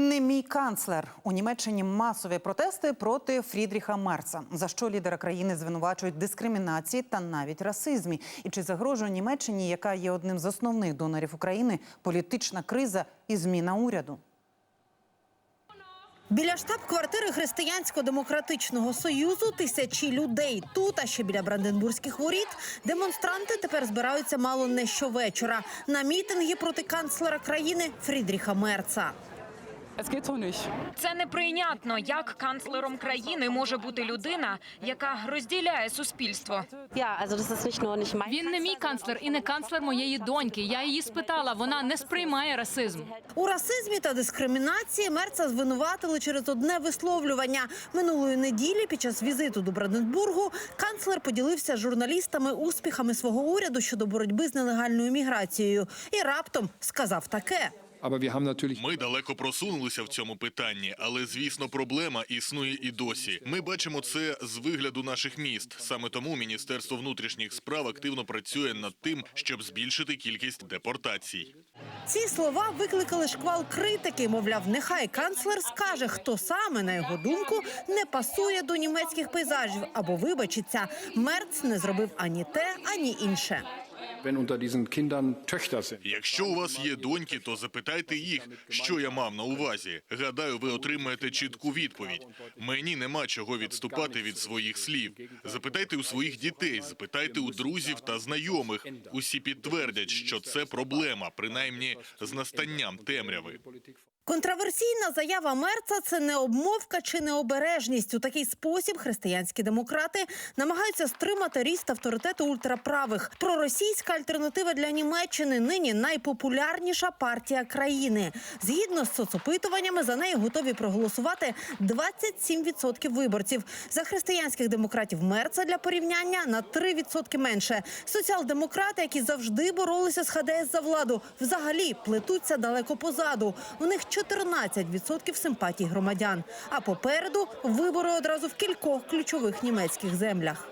Не мій канцлер у Німеччині масові протести проти Фрідріха Мерца, за що лідера країни звинувачують дискримінації та навіть расизмі. І чи загрожує Німеччині, яка є одним з основних донорів України, політична криза і зміна уряду? Біля штаб-квартири Християнсько-демократичного союзу тисячі людей. Тут, а ще біля Бранденбурзьких воріт, демонстранти тепер збираються мало не щовечора на мітинги проти канцлера країни Фрідріха Мерца. Це неприйнятно. Як канцлером країни може бути людина, яка розділяє суспільство? Він не мій канцлер і не канцлер моєї доньки. Я її спитала. Вона не сприймає расизм. У расизмі та дискримінації Мерца звинуватили через одне висловлювання. Минулої неділі під час візиту до Бранденбургу канцлер поділився з журналістами успіхами свого уряду щодо боротьби з нелегальною міграцією і раптом сказав таке. Ми далеко просунулися в цьому питанні, але звісно, проблема існує і досі. Ми бачимо це з вигляду наших міст. Саме тому Міністерство внутрішніх справ активно працює над тим, щоб збільшити кількість депортацій. Ці слова викликали шквал критики. Мовляв, нехай канцлер скаже, хто саме на його думку не пасує до німецьких пейзажів або вибачиться. Мерц не зробив ані те, ані інше. Якщо у вас є доньки, то запитайте їх, що я мав на увазі. Гадаю, ви отримаєте чітку відповідь. Мені нема чого відступати від своїх слів. Запитайте у своїх дітей, запитайте у друзів та знайомих. Усі підтвердять, що це проблема, принаймні з настанням темряви. Контраверсійна заява Мерца це не обмовка чи необережність. У такий спосіб християнські демократи намагаються стримати ріст авторитету ультраправих. Проросійська альтернатива для Німеччини нині найпопулярніша партія країни. Згідно з соцопитуваннями, за неї готові проголосувати 27% виборців. За християнських демократів Мерца для порівняння на 3% менше. Соціал-демократи, які завжди боролися з ХДС за владу, взагалі плетуться далеко позаду. У них 14% симпатій громадян. А попереду вибори одразу в кількох ключових німецьких землях.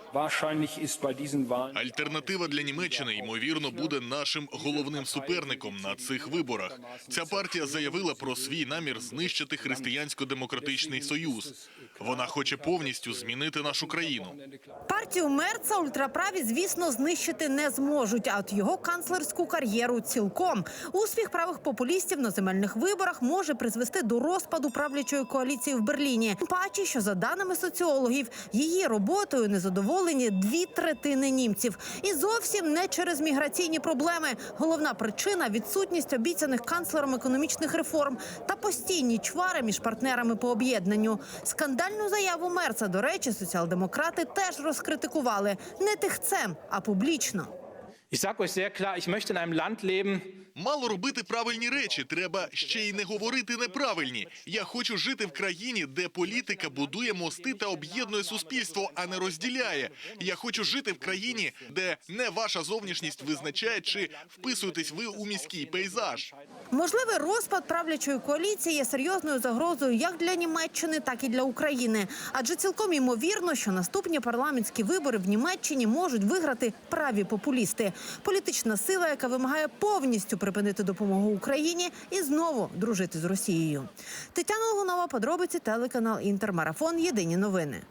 Альтернатива для Німеччини ймовірно буде нашим головним суперником на цих виборах. Ця партія заявила про свій намір знищити християнсько-демократичний союз. Вона хоче повністю змінити нашу країну. Партію Мерца ультраправі, звісно, знищити не зможуть. А от його канцлерську кар'єру цілком успіх правих популістів на земельних виборах може призвести до розпаду правлячої коаліції в Берліні. Паче, що за даними соціологів, її роботою незадоволені дві третини німців, і зовсім не через міграційні проблеми. Головна причина відсутність обіцяних канцлером економічних реформ та постійні чвари між партнерами по об'єднанню. Скандальну заяву Мерца, до речі, соціал-демократи теж розкритикували не тихцем, а публічно. Ich sage euch sehr klar, ich möchte in einem Land leben, Мало робити правильні речі, треба ще й не говорити неправильні. Я хочу жити в країні, де політика будує мости та об'єднує суспільство, а не розділяє. Я хочу жити в країні, де не ваша зовнішність визначає, чи вписуєтесь ви у міський пейзаж. Можливий розпад правлячої коаліції є серйозною загрозою як для Німеччини, так і для України. Адже цілком ймовірно, що наступні парламентські вибори в Німеччині можуть виграти праві популісти. Політична сила, яка вимагає повністю припинити допомогу Україні і знову дружити з Росією. Тетяна Лунова, подробиці телеканал Інтермарафон. Єдині новини.